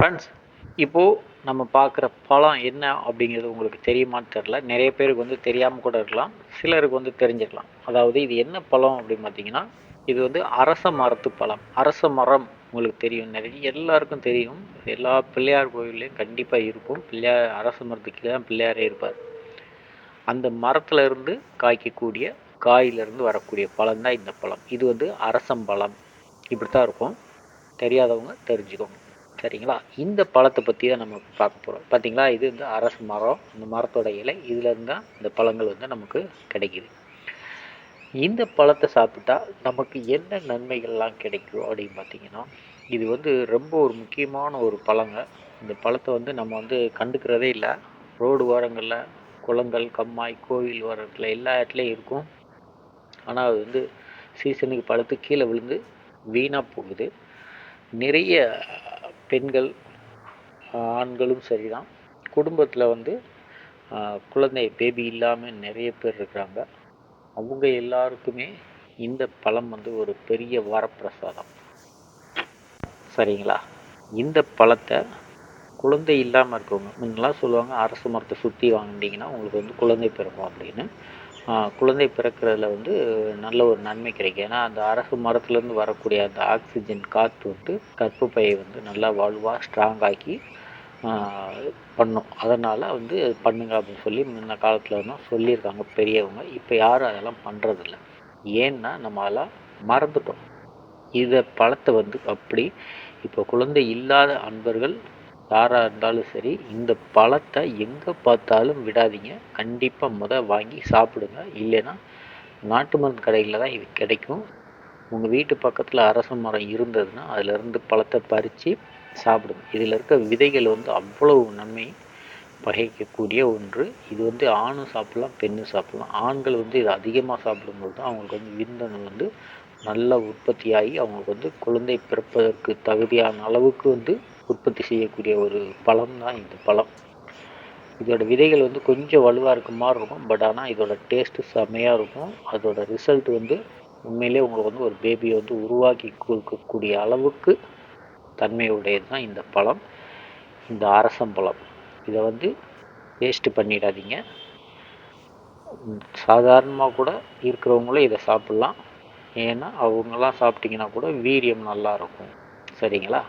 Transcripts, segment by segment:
Friends இப்போது நம்ம பார்க்குற பழம் என்ன அப்படிங்கிறது உங்களுக்கு தெரியுமான்னு தெரில நிறைய பேருக்கு வந்து தெரியாமல் கூட இருக்கலாம். சிலருக்கு வந்து தெரிஞ்சிருக்கலாம். அதாவது இது என்ன பழம் அப்படின்னு பார்த்தீங்கன்னா இது வந்து அரச மரத்து பழம். அரச மரம் உங்களுக்கு தெரியும். நிறைய எல்லாருக்கும் தெரியும். எல்லா பிள்ளையார் கோயில்லையும் கண்டிப்பாக இருக்கும். பிள்ளையார் அரச மரத்துக்கு தான் பிள்ளையாரே இருப்பார். அந்த மரத்தில் இருந்து காய்க்கக்கூடிய காயிலிருந்து வரக்கூடிய பழம் தான் இந்த பழம். இது வந்து அரசம்பழம். இப்படி தான் இருக்கும். தெரியாதவங்க தெரிஞ்சுக்கோங்க. சரிங்களா? இந்த பழத்தை பற்றி தான் நம்ம பார்க்க போகிறோம் பார்த்தீங்களா இது வந்து அரசு மரம். இந்த மரத்தோட இலை. இதுலேருந்து தான் இந்த பழங்கள் வந்து நமக்கு கிடைக்கிது. இந்த பழத்தை சாப்பிட்டா நமக்கு என்ன நன்மைகள்லாம் கிடைக்கும் அப்படின்னு பார்த்தீங்கன்னா இது வந்து ரொம்ப ஒரு முக்கியமான ஒரு பழங்க. இந்த பழத்தை வந்து நம்ம வந்து கண்டுக்கிறதே இல்லை. ரோடு ஓரங்களில் குளங்கள் கம்மாய் கோவில் ஓரத்தில் எல்லா இடத்துலையும் இருக்கும். ஆனால் அது வந்து சீசனுக்கு பழுத்து கீழே விழுந்து வீணாக போகுது. நிறைய பெண்கள் ஆண்களும் சரி தான் குடும்பத்தில் வந்து குழந்தை பேபி இல்லாமல் நிறைய பேர் இருக்கிறாங்க. அவங்க எல்லாருக்குமே இந்த பழம் வந்து ஒரு பெரிய வரப்பிரசாதம். சரிங்களா? இந்த பழத்தை குழந்தை இல்லாமல் இருக்கவங்க முன்னெல்லாம் சொல்லுவாங்க அரசு மரத்தை சுற்றி வாங்கினீங்கன்னா உங்களுக்கு வந்து குழந்தை பிறக்கும் அப்படின்னு. குழந்தை பிறக்கிறதுல வந்து நல்ல ஒரு நன்மை கிடைக்கும். ஏன்னா அந்த அரசு மரத்துலேருந்து வரக்கூடிய அந்த ஆக்சிஜன் காற்று வந்து கற்பப்பையை வந்து நல்லா வலுவாக ஸ்ட்ராங் ஆக்கி பண்ணும். அதனால் வந்து பண்ணுங்க அப்படின்னு சொல்லி முன்ன காலத்தில் இருந்தும் சொல்லியிருக்காங்க பெரியவங்க. இப்போ யாரும் அதெல்லாம் பண்ணுறதில்ல ஏன்னா நம்ம அதெல்லாம் மறந்துட்டோம். இதை பழத்தை வந்து அப்படி இப்போ குழந்தை இல்லாத அன்பர்கள் யாராக இருந்தாலும் சரி இந்த பழத்தை எங்கே பார்த்தாலும் விடாதீங்க. கண்டிப்பாக முத வாங்கி சாப்பிடுங்க. இல்லைன்னா நாட்டு மருந்து கடையில் தான் இது கிடைக்கும். உங்கள் வீட்டு பக்கத்தில் அரச மரம் இருந்ததுன்னா அதிலிருந்து பழத்தை பறித்து சாப்பிடுங்க. இதில் இருக்க விதைகள் வந்து அவ்வளவு நன்மை. பகைக்கக்கூடிய ஒன்று. இது வந்து ஆணும் சாப்பிட்லாம் பெண்ணும் சாப்பிட்லாம். ஆண்கள் வந்து இது அதிகமாக சாப்பிடும்போது தான் அவங்களுக்கு வந்து விந்தணு வந்து நல்ல உற்பத்தியாகி அவங்களுக்கு வந்து குழந்தை பிறப்பதற்கு தகுதியான அளவுக்கு வந்து உற்பத்தி செய்யக்கூடிய ஒரு பழம் தான் இந்த பழம். இதோட விதைகள் வந்து கொஞ்சம் வலுவாக இருக்க மாதிரி இருக்கும். பட் ஆனால் இதோட டேஸ்ட்டு செம்மையாக இருக்கும். அதோட ரிசல்ட் வந்து உண்மையிலே உங்களுக்கு வந்து ஒரு பேபியை வந்து உருவாக்கி கொடுக்கக்கூடிய அளவுக்கு தன்மையுடையது தான் இந்த பழம். இந்த அரசம்பழம் இதை வந்து வேஸ்ட்டு பண்ணிடாதீங்க. சாதாரணமாக கூட இருக்கிறவங்களும் இதை சாப்பிட்லாம். ஏன்னா அவங்களாம் சாப்பிட்டிங்கன்னா கூட வீரியம் நல்லா இருக்கும். சரிங்களா?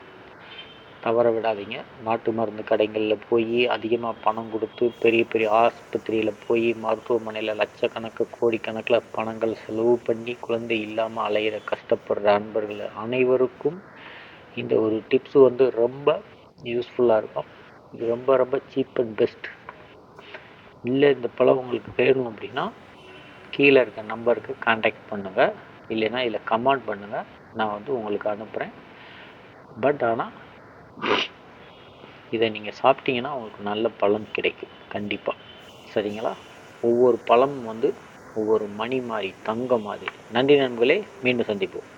தவற விடாதீங்க. நாட்டு மருந்து கடைகளில் போய் அதிகமாக பணம் கொடுத்து பெரிய பெரிய ஆஸ்பத்திரியில் போய் மருத்துவமனையில் லட்சக்கணக்கு கோடிக்கணக்கில் பணங்கள் செலவு பண்ணி குழந்தை இல்லாமல் அலையிற கஷ்டப்படுற அன்பர்கள் அனைவருக்கும் இந்த ஒரு டிப்ஸு வந்து ரொம்ப யூஸ்ஃபுல்லாக இருக்கும். இது ரொம்ப ரொம்ப சீப் அண்ட் பெஸ்ட் இல்லை இந்த பழம் உங்களுக்கு வேணும் அப்படின்னா கீழே இருக்க நம்பருக்கு காண்டாக்ட் பண்ணுங்கள் இல்லைன்னா இதில் கமெண்ட் பண்ணுங்கள் நான் வந்து உங்களுக்கு அனுப்புகிறேன் பட் ஆனால் இதை நீங்கள் சாப்பிட்டீங்கன்னா உங்களுக்கு நல்ல பழம் கிடைக்கும். கண்டிப்பாக சரிங்களா? ஒவ்வொரு பழமும் வந்து ஒவ்வொரு மணி மாதிரி தங்கம் மாதிரி. நன்றி நண்பர்களே. மீண்டும் சந்திப்போம்.